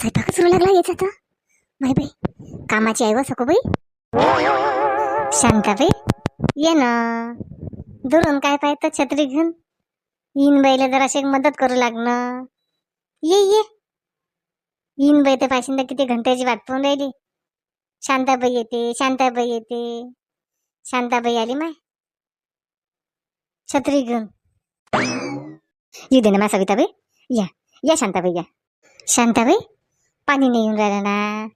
स्वयंपाकच सुरू लागला याचा तर. माय बाई कामाची आहे व सको बाई. शांताबाई ये ना. दुरून काय पाहतं छत्री घेऊन. येईन बाईला जराशी मदत करू लागणं. ये ये. येईन बाई ते पाशिंदा किती घंट्याची वाट पाहून राहिली. शांताबाई येते शांताबाई येते. शांताबाई आली माय. छत्री घेऊन. येऊ दे ना मा सविताबाई. या या शांताबाई या. शांताबाई पाणी नाही येऊन राहिलं ना.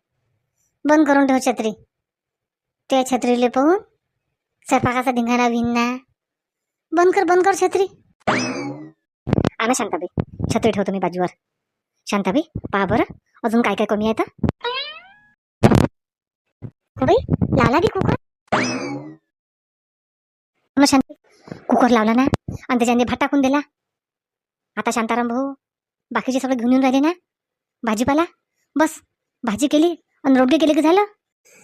बंद करून ठेव छत्री. त्या छत्रीले पाहून स्वयंपाकाचा धिंगाणा विन ना. बंद कर बंद कर छत्री. आणा शांताबाई. छत्री ठेवतो मी बाजूवर. शांताबाई पहा बरं. अजून काय काय कमी आहे तर हो? बाई लावला बी कुकर. ना शांती. कुकर लावला ना आणि त्याच्याने भात टाकून दिला. आता शांताराम भाऊ बाकीचे सगळं घेऊन येऊन राहिले ना. भाजीपाला. बस भाजी केली आणि रोडगे केले की झालं?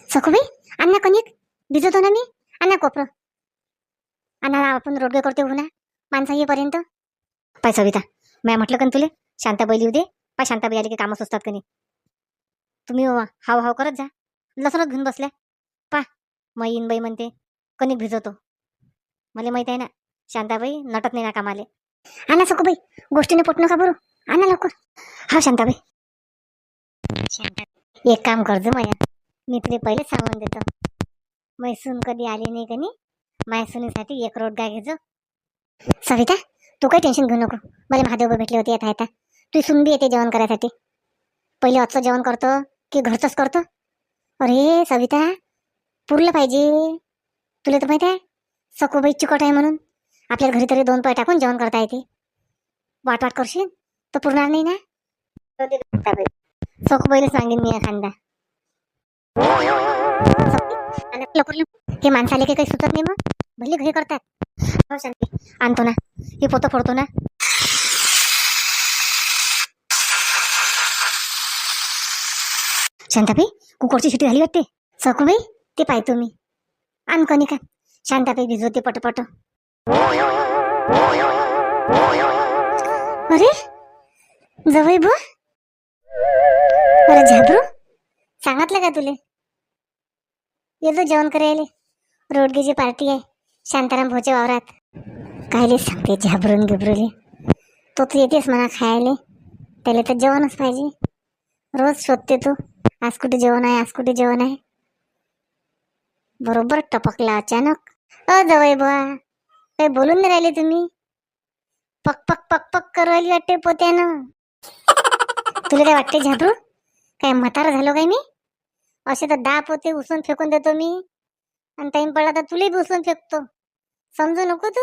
सखूबाई अन्ना कणिक भिजवतो ना मी. अन्ना कोपरं. अन्ना आपण रोडगे करतो हो ना माणसा येईपर्यंत. पाय सविता मी म्हटलं का तुले शांताबाई लिहू दे. पाय शांताबाई आली की कामं सुचतात का नाही तुम्ही हाव हाव करत जा. लसणच घेऊन बसल्या. पा मग येईन बाई म्हणते कणिक भिजवतो. मला माहीत आहे ना शांताबाई नटत नाही ना कामाले. आणा सखूबाई गोष्टीने पोटणं का बरं आणा लवकर. हा शांताबाई. एक काम करजो माया. मी तुला पहिले सांगून देतो. मैसून कधी आली नाही कनी मायसुनीसाठी एक रोड गाय घेजो. सविता तू काही टेन्शन घेऊ नको. मला महादेव भेटले होते येता येता. तू सुन बी येते जेवण करायसाठी. पहिले आजचं जेवण करतो की घरचंच करतो? अरे सविता पुरलं पाहिजे. तुला तर माहिती आहे सकोबाई चिकट आहे म्हणून. आपल्या घरी तरी दोन पाय टाकून जेवण करता येते. वाट वाट करशील? तर पुरणार नाही ना? सकोबाईला सांगेन मी एखादा. आणि माणसाले काही काही सुचत नाही मग. भले घरी करतात. हो शांती. आणतो ना. हे पोतं फोडतो ना. शांताबाई कुकरची शिटी झाली वाटते? सकुबाई ते पाहतो मी. आण कणी का. शांताबाई भिजवते पटपट. अरे जवळ बो झाबरू सांगितलं का तुले? येतो जेवण करायले. रोडगेची पार्टी आहे. शांताराम भोच्या वावरात. कायले सांगते झाबरून गिबरुले तो तू येतेस म्हणा खायले. त्याला तर जेवणच पाहिजे. रोज शोधते तू. आज कुठे जेवण आहे आज कुठे जेवण आहे. बरोबर टपकला अचानक. अ जवळ बुवा. काही बोलून नाही राहिले तुम्ही. पक पक पक पक करू वाटते पोत्यानं. तुला काय वाटते झाबरू काय म्हातारा झालो काय मी? असे तर दाप होते उचलून फेकून देतो मी. आणि टाईम पडला तर तुलाही बी उचलून फेकतो. समजू नको तू.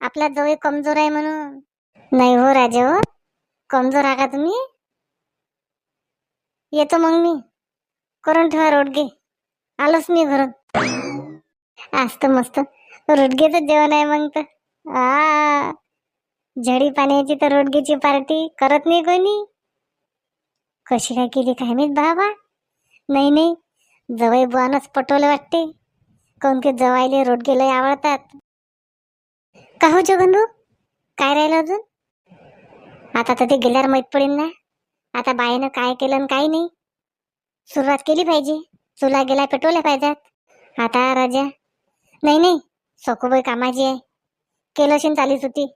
आपला जवळ कमजोर आहे म्हणून. नाही हो राजा हो. कमजोर आहे का तुम्ही. येतो मग मी. करून ठेवा रोडगे. आलोच मी घरून. आज तर मस्त रोडगेचं जेवण आहे मग तर. आ. झडी पाण्याची तर रोडगेची पार्टी. करत नाही कोणी. कशी काय केली काय माहीत बाबा? नाही नाही. जवळ बुवानच पटवलं वाटते काऊन की जवायले रोड गेलं आवडतात. का हो जगन काय राहिलं अजून? आता तर ते गेल्यावर माहीत पडेल ना. आता बाईनं काय केलं आणि काय नाही. सुरुवात केली पाहिजे. चुला गेला पेटवल्या पाहिजेत. आता राजा. नाही नाही. सकोबाई कामाची आहे. केलं असेल चालीच होती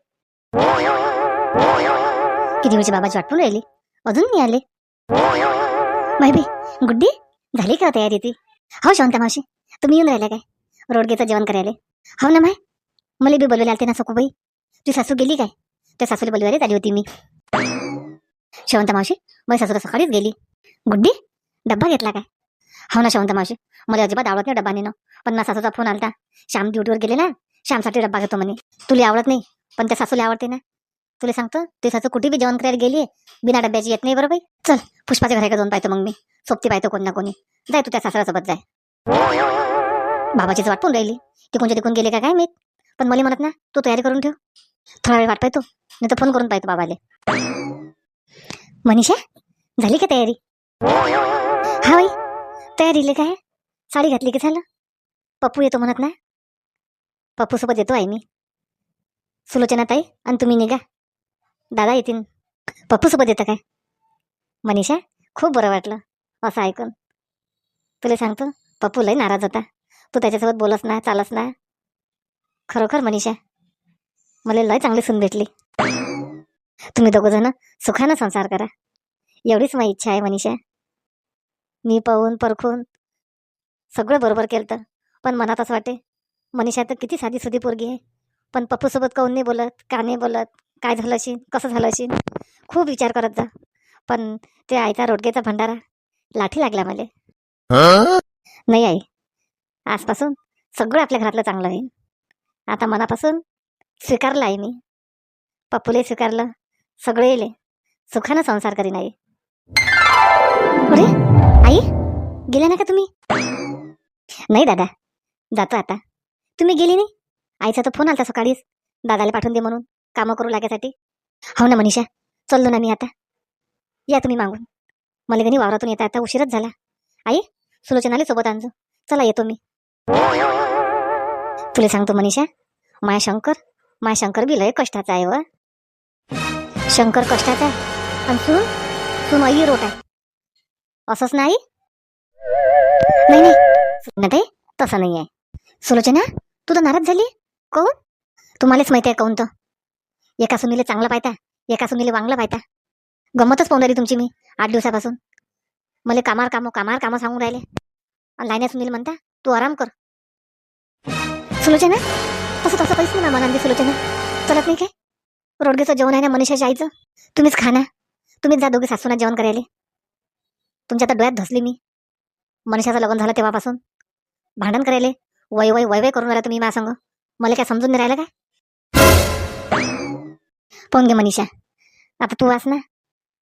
किती वेळची बाबाची वाटपून राहिली? अजून नाही आले. माहिती गुड्डी झाली का तयारी ती? हो शांता मावशी. तुम्ही येऊन राहिल्या काय? रोडगेचं जेवण करायला. हो ना माय. मला बी बोलवले आलते ना सकोबाई तुझी सासू गेली काय? त्या सासूला बोलवायला आली होती मी. शेवंता मावशी माझी सासू सकाळीच गेली. गुड्डी डब्बा घेतला काय? हो ना शेवंत मावशी. मला अजिबात आवडत नाही डब्बा नेणं पण ना सासूचा फोन आलता. श्याम ड्युटीवर गेले ना श्यामसाठी डब्बा घेतो म्हणे. तुला आवडत नाही पण त्या सासूला आवडते ना. तुला सांगतो ते सासू कुठे बी जेवण करायला गेली बिना डब्याची येत नाही बरोबर चल पुष्पाच्या घराकडे जाऊन पाहतो मग मी. सोबती पाहतो कोण ना कोणी. जाय तू त्या सासऱ्यासोबत जाय. बाबाचीच वाट पाहून राहिली. तिकूनच्या तिकून गेले का काय माहीत? पण मला म्हणत ना तू तयारी करून ठेव. थोडा वेळ वाट पाहतो नाही तर फोन करून पाहतो बाबाले. मनीषा झाली का तयारी? हा बाई तयारीले काय? साडी घातली की झालं? पप्पू येतो म्हणत ना. पप्पू सोबत येतो आहे मी. सुलोचना ताई आणि तुम्ही निघा. दादा येतील. पप्पूसोबत येतं काय? मनीषा खूप बरं वाटलं. असं ऐकून. तुला सांगतो पप्पू लय नाराज होता. तू त्याच्यासोबत बोलस ना चालस ना. खरोखर मनीषा मला लय चांगली सून भेटली. तुम्ही दोघंजण सुखानं संसार करा. एवढीच माझी इच्छा आहे मनीषा. मी पाहून परखून सगळं बरोबर केलं तर पण मनात असं वाटे मनीषा तर किती साधी सुधी पोरगी आहे. पण पप्पूसोबत काऊन नाही बोलत का नाही बोलत? काय झालं असेल कसं झालं असेल खूप विचार करत जा. पण ते आयता रोडगेचा भंडारा लाठी लागला मला. नाही आई. आजपासून सगळं आपल्या घरातलं चांगलं होईल आता मनापासून स्वीकारलं आहे मी. पप्पूले स्वीकारलं. सगळे येले. सुखानं संसार करीन आई. अरे आई? गेले ना का तुम्ही? नाही दादा. जातो आता. तुम्ही गेली नाही? आईचा तर फोन आलता सकाळीच. दादाला पाठवून दे म्हणून. कामं करू लागायसाठी? हो ना मनीषा. चललो ना मी आता. या तुम्ही मागून. मला गणी वावरातून येता आता उशीरच झाला. आई सुलोचनाले सोबत आणजो. चला येतो मी. तुला सांगतो मनीषा. माय शंकर माय शंकर बी लय कष्टाचा आहे व. शंकर कष्टाचा? आहे आणि सुन? सुन आई रोट आहे. असंच नाही? नाही नाही. ते तसं नाही आहे. सुलोचना तू तर नाराज झाली? कोण? तुम्हालाच माहिती आहे कोण एका सुनीले चांगलं पाहता एका सुनीले वांगलं पाहता. गमतच पाहून राहिली तुमची मी आठ दिवसापासून. मला कामार कामं कामार कामं सांगून राहिले. आणि लाईन्या सुनील म्हणता तू आराम कर. सुलोचना तसं तसं काहीच नाही मनांदी सुलोचना. चलत नाही काय? रोडगेचं जेवण आहे ना मनीषाच्या आईचं? तुम्हीच खाना तुम्हीच जा दोघे सासूना जेवण करायला. तुमच्या तर डोळ्यात धसली मी. मनीषाचं लग्न झालं तेव्हापासून. भांडण करायले. वय वय वय वय करून राहिला तुम्ही माझ्या सांग मला काय समजून नाही राहिलं काय? पाहून घे मनीषा. आता तू वाच ना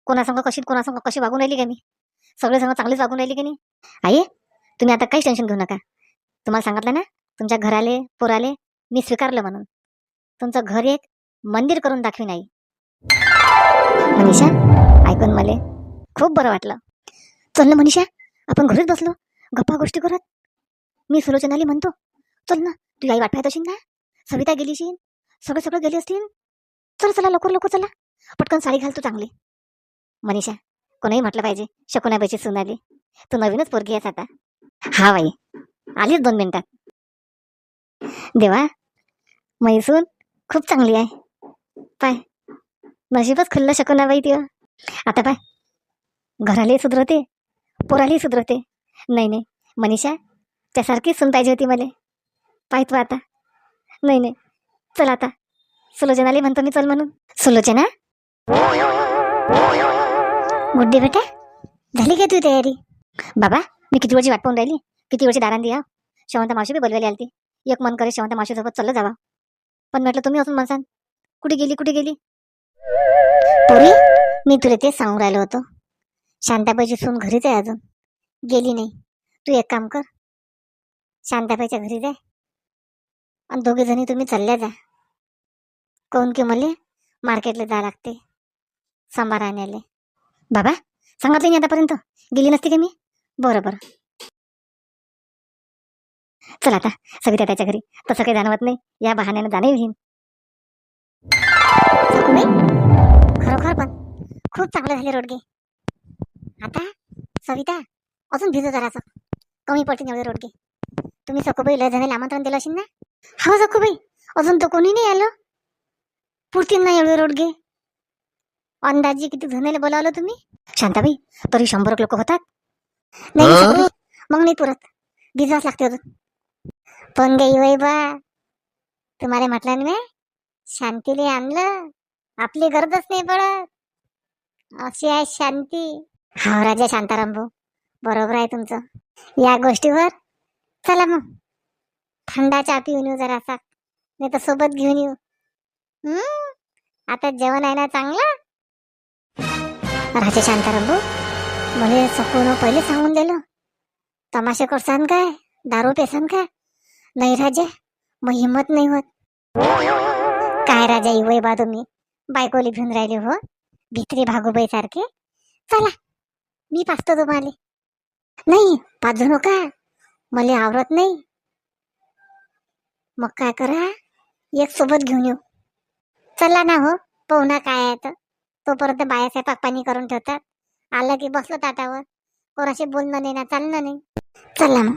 कोणासंग कशी कोणासंग कशी वागून राहिली का मी? सगळे संग चांगलीच वागून राहिली की नाही? आई तुम्ही आता काहीच टेन्शन घेऊ नका. तुम्हाला सांगितलं ना तुमच्या घराले पोराले मी स्वीकारलं म्हणून. तुमचं घर एक मंदिर करून दाखवीन आई. मनीषा ऐकून मला खूप बरं वाटलं. चल ना मनीषा आपण घरीच बसलो. गप्पा गोष्टी करत. मी सुलोचनाली म्हणतो चल ना तू आई वाट असेल ना? सविता गेली सगळे सगळं सगळं गेली असतील? चल चला लवकर लवकर चला. पटकन साडी घाल तू चांगली. मनीषा कोणाही म्हटलं पाहिजे शकुनाबाईची सून आली. तू नवीनच पोरगी आहेस आता. हा बाई आलीच दोन मिनिटात. देवा मैसून खूप चांगली आहे. पाय नशीबच खुल्लं शकुनाबाई ती आता पाय घरालाही सुधरवते पोरालाही सुधरवते. नाही नाही मनीषा त्यासारखीच सून पाहिजे होती मला. पाय तू आता. नाही नाही चल आता. सुलोचनाला म्हणतो मी चल म्हणून. सुलोचना? गुड्डे बेटा झाली काय तुझी तयारी? बाबा मी किती वेळची वाट पाहून राहिली? किती वेळची दारांदी या शेवंत मावशी बी बोलवायला आलती. एक मन करे शेवंत मावशीसोबत चाललं जावा. पण म्हटलं तुम्ही असून म्हणसान कुठे गेली कुठे गेली? पोरी मी तुला तेच सांगून राहिलो होतो. शांताबाईची सून घरीच आहे अजून. गेली नाही. तू एक काम कर. शांताबाईच्या घरी जाय आणि दोघे जणी तुम्ही चालल्या जा. काहून की मला मार्केटला जावं लागते सांबार आणायला बाबा सांगितलं नाही आतापर्यंत गेली नसती का मी? बरं बरं। चला आता सविता त्याच्या घरी तसं काही जाणवत नाही या बहाण्यानं जाणे होईन खरोखर पण खूप चांगलं झाले रोडगे आता सविता अजून भिजू जरासं कमी पडतील एवढे रोडगे तुम्ही सखूबाई लय जणांना आमंत्रण दिलं असेल ना? हो सखूबाई अजून तर कोणी नाही आलं? पुरतील ना एवढे रोडगे. अंदाजी किती जणांना बोलावलं तुम्ही? शांताबाई तरी शंभर लोक होतात. नाही मग नाही पुरत. भिजवाच लागते अजून. पण गई वय बा तुम्हाला म्हटलं ना शांतीले आणलं. आपली गरजच नाही पडत. अशी आहे शांती. हा राजा शांताराम भाऊ बरोबर आहे तुमचं. या गोष्टीवर चला मग. थंडा चहा पिऊन येऊ जरासा. नाही तर सोबत घेऊन येऊ. हम्म आता जेवण आहे ना चांगलं? राजे शांताराम भाऊ मला सकून पहिले सांगून दिलं. तमाशे करसान काय? दारू पेसन काय? नाही राजे मग हिंमत नाही होत. काय राजा इवय बा तुम्ही बायकोली घेऊन राहिले हो? भित्री भागोबाई सारखे? चला मी पाचतो तुम्हाला. नाही पाजू नका. मला आवडत नाही. मग काय करा? एक सोबत घेऊन येऊ. चला ना हो पाहुणा काय आहे तर. तोपर्यंत बाया स्वयंपाक पाणी करून ठेवतात. आलं की बसलो ताटावर. कोणाशी बोलणं नाही ना चालणं नाही. चला मग.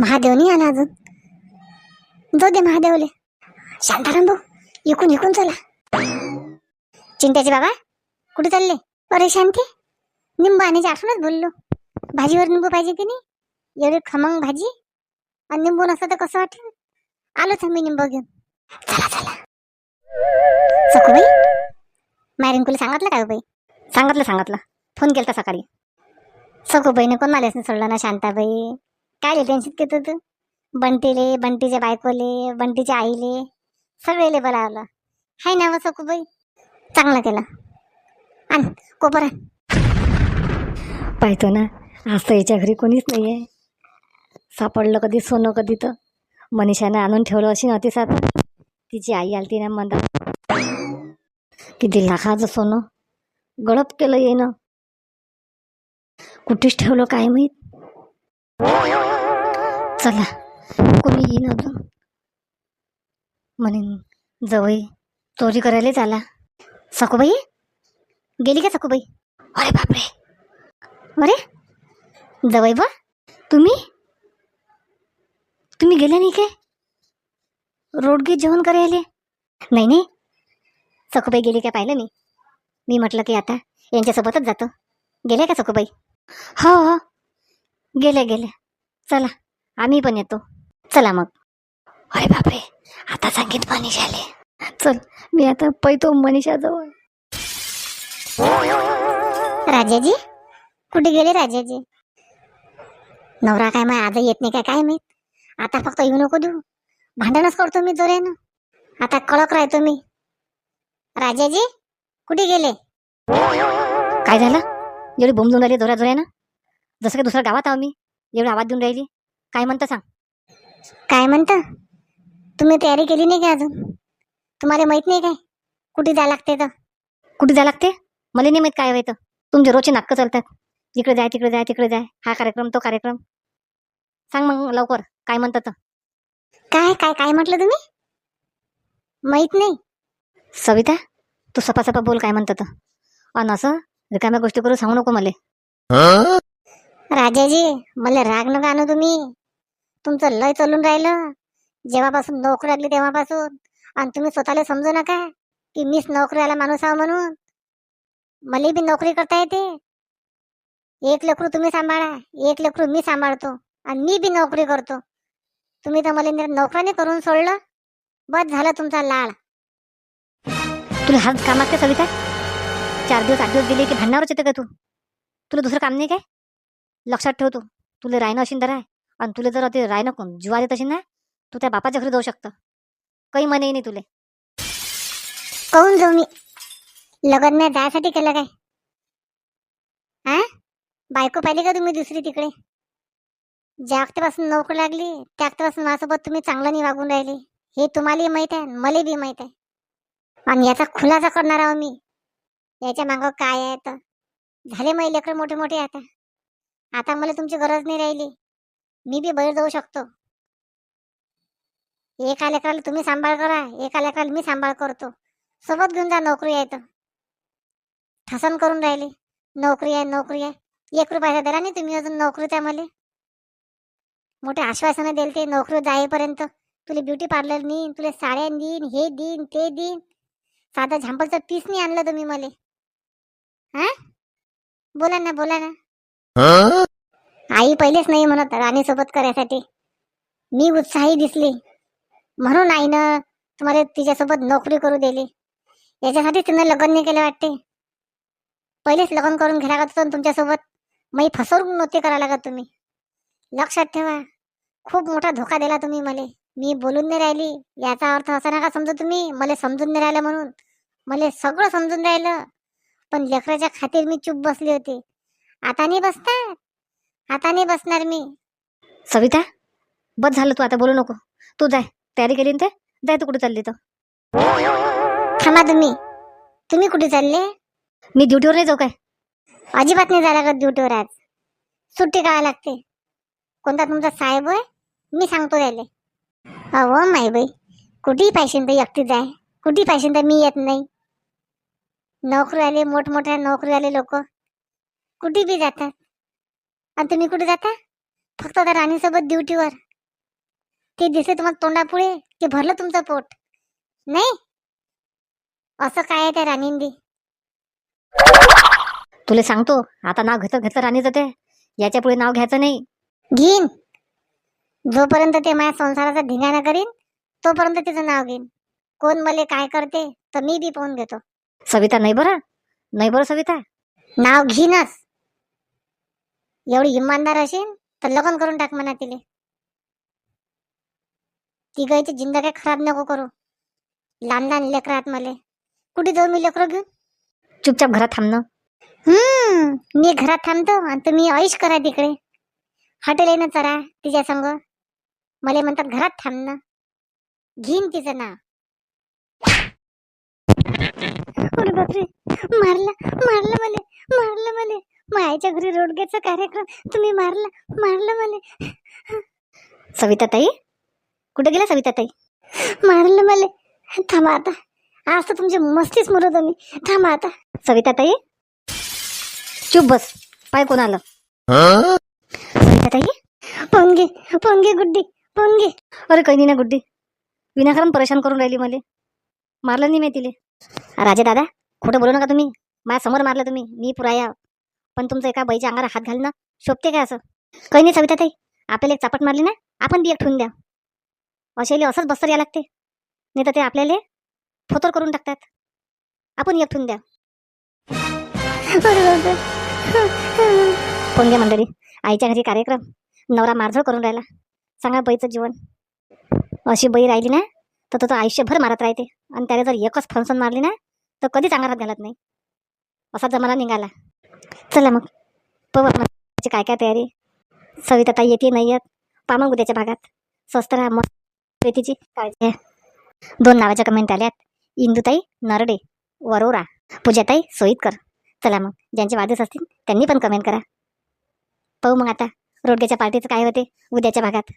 महादेव नाही आला अजून. जाऊ दे महादेवले. शांताराम भाऊ इकून इकून चला. चिंट्याचे बाबा कुठे चालले? अरे शांती निंबू आणायची आठवणच बोललो. भाजीवर निंबू पाहिजे की नाही? एवढी खमंग भाजी. आणि निंबू नसतं तर कसं वाटेल? आलोच आम्ही निंबू घेऊन. चला चला. सखूबाई मॅरिंकुला सांगितलं काय बाई? सांगितलं सांगितलं. फोन केलता सकाळी. सखूबाईने कोण मालेच नाही सोडलं ना शांताबाई? काय टेन्शन घेतो तू बंटीले बंटीच्या बायकोले बंटीच्या आईले सगळेले बोलावलं हाय ना व सखूबाई? चांगलं केलं. आण कोपर आण. पाहतो ना आज तर याच्या घरी कोणीच नाही आहे सापडलं कधी सोनं कधी तर. मनीषानं आणून ठेवलं अशी नव्हती साप. तिची आई आलती ना मंदा किती लाखाचं सोनं गळप केलं येणं कुठेच ठेवलं काय माहीत चला कोणी येईन अजून म्हणेन जवळ चोरी करायलाच आला सखूबाई गेली का सखूबाई अरे बापरे अरे जवळ बा तुम्ही तुम्ही गेले नाही काय रोडगे जेवण करायले नाही नाही सखूबाई गेली काय पाहिलं नाही? मी म्हटलं की आता यांच्यासोबतच जातो. गेले का सखूबाई? हो हो. गेल्या गेल्या. चला आम्ही पण येतो. चला मग. अरे बापरे आता सांगित मनीषाले चल मी आता पैतो मनीषाजवळ. राजाजी? कुठे गेले राजाजी? नवरा काय माय आज येत नाही काय काय माहीत? आता फक्त येऊ नको देऊ. भांडणच करतो मी जोऱ्यानं. आता कळक राहतो मी. राजाजी कुठे गेले? काय झालं? एवढी बोंब देऊन राहिली जोऱ्या जोऱ्यानं जसं काही दुसऱ्या गावात आहो मी. एवढी आवाज देऊन राहिली. काय म्हणतं सांग? काय म्हणता? तुम्ही तयारी केली नाही का अजून? तुम्हाला माहीत नाही काय? कुठे जायला लागते तर? कुठे जायला लागते मला नाही माहीत काय व्हायचं. तुमचे रोजचे नाटकं चालतात. इकडे जाय तिकडे जाय तिकडे जाय. हा कार्यक्रम तो कार्यक्रम. सांग मग लवकर. काय म्हणतं तर? काय काय काय म्हटलं तुम्ही? माहीत नाही. सविता तू सपा सपा बोल काय म्हणतो तर अन असं रिकाम्या गोष्टी करू सांगू नको मले. राजाजी मला राग नका आणू तुम्ही. तुमचं लय चालून राहिलं. जेव्हापासून नोकरी लागली तेव्हापासून. आणि तुम्ही स्वतःला समजू नका की मीच नोकरीवाला माणूस आहो म्हणून. मला बी नोकरी करता येते. एक लेकरू तुम्ही सांभाळा एक लेकरू मी सांभाळतो आणि मी बी नोकरी करतो. तुम्ही तर मला निर- नोकराने करून सोडलं. बस झालं तुमचा लाळ. तुला हाच कामात असते सविता? चार दिवस आठ दिवस गेले की भांडणारच येतं का तू? तुला दुसरं काम नाही काय? लक्षात ठेव तू. तुला राहणं असेल तर राह आणि तुला जर ते राहणं कोण जुवा देत असेल ना तू त्या बापाच्या घरी जाऊ शकतं. काही मने नाही तुले. कहून जाऊ मी? लग्न नाही जायसाठी केलं काय? हा बायको पाहिली का तुम्ही दुसरी तिकडे? ज्या वक्तीपासून नोकरी लागली त्या वक्तीपासून माझ्यासोबत तुम्ही चांगलं नाही वागून राहिले. हे तुम्हालाही माहीत आहे मला बी माहीत आहे. आणि याचा खुलासा करणार आहो मी. याच्या मागं काय आहे तर झाले मग लेकरं मोठे मोठे आता. आता मला तुमची गरज नाही राहिली. मी बी बाहेर जाऊ शकतो. एका लेकराला तुम्ही सांभाळ करा एका लेकराला मी सांभाळ करतो. सोबत घेऊन जा नोकरी आहे तर. ठसन करून राहिले. नोकरी आहे नोकरी आहे. एक रुपयाचा दिला नाही तुम्ही अजून नोकरी त्या मला. मोठे आश्वासनं दिले ते नोकरी जाईपर्यंत तुला ब्युटी पार्लर नेईन तुला साड्या देईन हे देईन ते देईन. साधा झांपलचं पीस नाही आणलं तुम्ही मला. हा? बोला ना बोला ना. आई पहिलेच नाही म्हणत राणीसोबत करायसाठी. मी उत्साही दिसली. म्हणून आईनं तुम्हाला तिच्यासोबत नोकरी करू दिली. याच्यासाठी तिनं लग्न नाही केलं वाटते. पहिलेच लग्न करून घ्यायला लागत होतं तुमच्यासोबत. मी फसवणूक नव्हती करायला लागत तुम्ही. लक्षात ठेवा. खूप मोठा धोका दिला तुम्ही मला. मी बोलून नाही राहिली. याचा अर्थ असा नका समजू तुम्ही. मला समजून नाही राहिलं म्हणून. मला सगळं समजून राहिलं. पण लेकराच्या खातीर मी चूप बसली होती. आता नाही बसणार? आता नाही बसणार मी. सविता बस झालं तू आता बोलू नको. तू जाय तयारी केली ना ते जाय तू कुठे चालली तर? थांबा तुम्ही. तुम्ही कुठे चालले? मी ड्युटीवर नाही जाऊ काय? अजिबात नाही जायला लागत ड्युटीवर आज. सुट्टी काढायला लागते. कोणता तुमचा साहेब आहे मी सांगतो त्याले. अहो माय बाई कुठेही पाहिजे तर एकटी जाय कुठेही पाहिजे तर मी येत नाही. नोकरी आले मोठमोठ्या नोकरी आले लोक कुठे बी जातात. आणि तुम्ही कुठे जाता? फक्त त्या राणीसोबत ड्युटीवर. ते दिसले तुम्हाला तोंडापुढे ते भरलं तुमचं पोट. नाही. असं काय आहे त्या राणींदी? तुला सांगतो आता नाव घेतलं घेतलं राणीचं ते याच्यापुढे नाव घ्यायचं नाही. घेईन. जोपर्यंत ते माझ्या संसाराचा धिंगाणा करीन तोपर्यंत तिचं नाव घेईन. कोण मले काय करते तर मी बी पाहून घेतो. सविता नाही बरं? नाही बरं सविता? नाव घेईनच एवढी इमानदार असेल तर लग्न करून टाक म्हणा तिले. तिघायची जिंदगी खराब नको करू. लहान लहान लेकरं आहेत मले. कुठे जाऊ मी लेकरं घेऊन? चुपचाप घरात थांबणं हम्म मी घरात थांबतो आणि तुम्ही ऐश करा तिकडे. हॉटेल येणं चरा तिच्या संग. मला म्हणतात घरात थांबणं घेईन तिचं नाव. अरे बापरे. मारलं मारलं मले मारलं मले. मायाच्या घरी रोडगेचा कार्यक्रम तुम्ही मारला मारलं मले. सविता ताई कुठे गेला सविता ताई मारलं मले. थांबा आता. आज तर तुमची मस्तीच मुरत मी थांबा आता. सविता ताई चुप बस. पाय कोण आलं? सविता ताई पोंगे पोंगे गुड्डी पोंगे. अरे काही नाही ना गुड्डी. विनाकारण परेशान करून राहिली मला. मारलं नाही मी तिले. राजे दादा खोटं बोलू नका तुम्ही. माझ्यासमोर मारलं तुम्ही. मी पुराया पण तुमचं एका बाईच्या अंगाला हात घालणं शोभते काय असं? काही नाही सविता ताई आपल्याला एक चापट मारली ना आपण बी एक ठेवून द्या. अशाले असंच बस्तर या लागते. नाही तर ते आपल्याला फोतर करून टाकतात. आपण एक ठेवून द्या. अरे बापरे मंडळी. आईच्या घरी कार्यक्रम. नवरा मारझोड करून राहिला. सांगा बाईचं जीवन. अशी बाई राहिली ना तर तो तो आयुष्यभर मारत राहते. आणि त्याला जर एकच फंक्शन मारली ना तर कधीच अंगारात घालत नाही. असा जमाना निघाला. चला मग. पाहू त्याची काय काय तयारी? सविता ताई येते नाही येत. पा मग उद्याच्या भागात. स्वस्त राहा मस्त प्रीतीची काळजी घ्या. दोन नावाच्या कमेंट आल्यात. इंदुताई नरडे वरोरा पूजाताई सोईतकर. चला मग. ज्यांचे वादच असतील त्यांनी पण कमेंट करा. पाहू मग आता. रोडग्याच्या पार्टीचं काय होते? उद्याच्या भागात.